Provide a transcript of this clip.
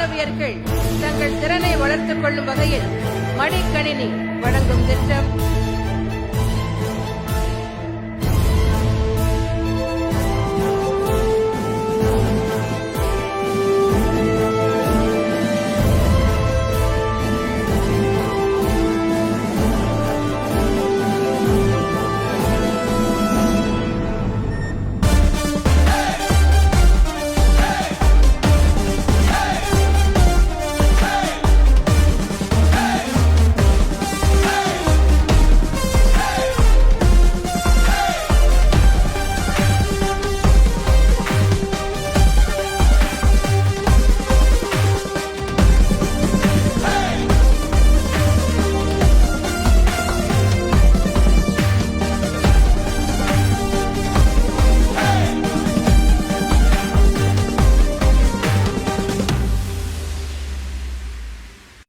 மாணவியர்கள் தங்கள் திறனை வளர்த்துக் கொள்ளும் வகையில் மடிக்கணினி வழங்கும் திட்டம்.